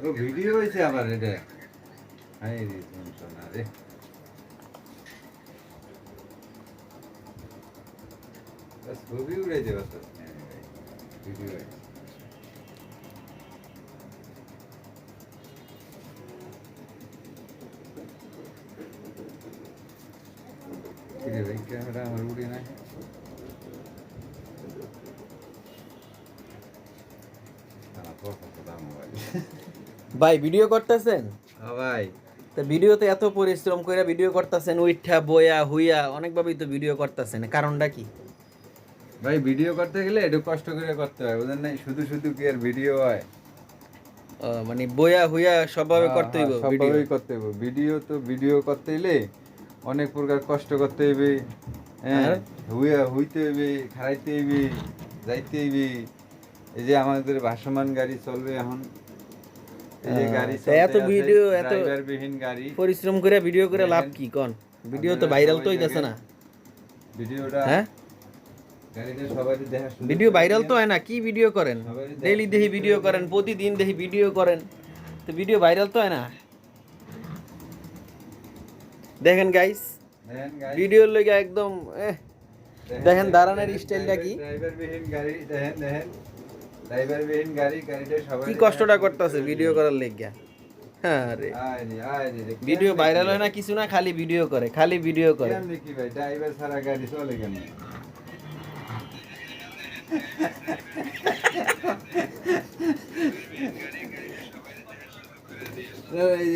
ও video হয়েছে আবার এটা হাই রে যন্ত্রণা রে বাস ছবি উড়ে যাবে তো ভিডিও হয়েছে কিরে ভাই ক্যামেরা আমার উড়ে নাই আমার কত দাম মোবাইল ভাই ভিডিও করতেছেন? ও ভাই। তো ভিডিওতে এত পরিশ্রম করে ভিডিও করতেছেন উইঠা বয়া হুইয়া অনেকভাবেই তো ভিডিও করতেছেন কারণটা কি? ভাই ভিডিও করতে গেলে একটু কষ্ট করে করতে হয় বুঝলেন নাই? শুধু শুধু কি আর ভিডিও হয়? মানে বয়া হুইয়া সবভাবে করতে হইব হ্যাঁ, ভিডিও সবভাবেই করতে হবে ভিডিও তো ভিডিও করতে হইলে অনেক প্রকার কষ্ট করতে হইবে হ্যাঁ? হুইয়া হইতে হইবে খারাইতে হইবে যাইতে হইবে। এই যে আমাদের ভাসমান গাড়ি চলবে এখন এত ভিডিও, এত- পরিশ্রম করে ভিডিও করে লাভ কি কোন? ভিডিও তো ভাইরাল তো হইতাছে না। ভিডিওটা হ্যাঁ? ভিডিও ভাইরাল তো। হয় না কি ভিডিও করেন? ডেইলি দেখি ভিডিও করেন প্রতিদিন দেখি ভিডিও করেন। তো ভিডিও ভাইরাল তো হয় না? দেখেন গাইস ভিডিওর লইগা একদম দেখেন দাঁড়ানোর স্টাইলটা কি? ড্রাইভার বিহীন গাড়ি দেখেন দেখেন। ড্রাইভার বিহীন গাড়ি গাড়িটা সবাই কি কষ্টটা করতেছে ভিডিও করার লেগা আরে ভিডিও ভাইরাল হয় না কিছু না খালি ভিডিও করে খালি ভিডিও করে। কি ভাই ড্রাইভার ছাড়া গাড়ি চলে কেন এই